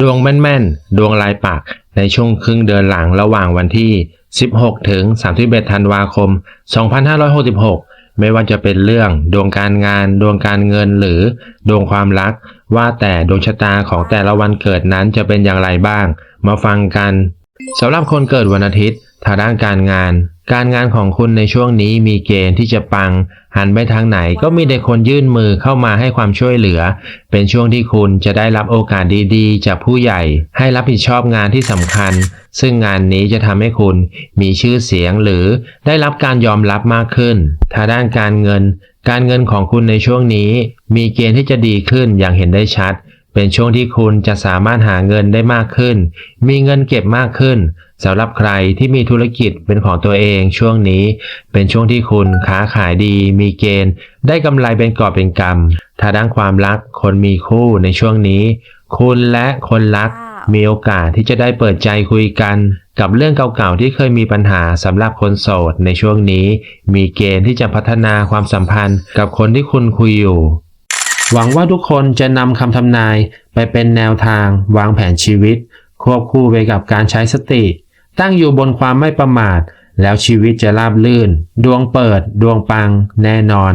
ดวงแม่นๆ ดวงลายปักในช่วงครึ่งเดือนหลังระหว่างวันที่ 16 ถึง 31 ธันวาคม 2566 ไม่ว่าจะเป็นเรื่องดวงการงาน ดวงการเงินหรือดวงความรัก ว่าแต่ดวงชะตาของแต่ละวันเกิดนั้นจะเป็นอย่างไรบ้าง มาฟังกันสำหรับคนเกิดวันอาทิตย์ทางด้านการงาน การงานของคุณในช่วงนี้มีเกณฑ์ที่จะปัง หันไปทางไหนก็มีแต่คนยื่นมือเข้ามาให้ความช่วยเหลือ เป็นช่วงที่คุณจะได้รับโอกาสดีๆ จากผู้ใหญ่ ให้รับผิดชอบงานที่สำคัญ ซึ่งงานนี้จะทำให้คุณมีชื่อเสียงหรือได้รับการยอมรับมากขึ้นทางด้านการเงิน การเงินของคุณในช่วงนี้ มีเกณฑ์ที่จะดีขึ้นอย่างเห็นได้ชัด เป็นช่วงที่คุณจะสามารถหาเงินได้มากขึ้น มีเงินเก็บมากขึ้นสำหรับใครที่มีธุรกิจเป็นของตัวเองช่วงนี้ เป็นช่วงที่คุณค้าขายดี มีเกณฑ์ ได้กำไรเป็นกอบเป็นกำถ้าด้านความรักคนมีคู่ในช่วงนี้ คุณและคนรักมีโอกาสที่จะได้เปิดใจคุยกัน กับเรื่องเก่าๆที่เคยมีปัญหาสำหรับคนโสดในช่วงนี้ มีเกณฑ์ที่จะพัฒนาความสัมพันธ์กับคนที่คุณคุยอยู่ หวังว่าทุกคนจะนำคำทำนายไปเป็นแนวทางวางแผนชีวิต ควบคู่ไปกับการใช้สติ ตั้งอยู่บนความไม่ประมาท แล้วชีวิตจะราบลื่น ดวงเปิด ดวงปัง แน่นอน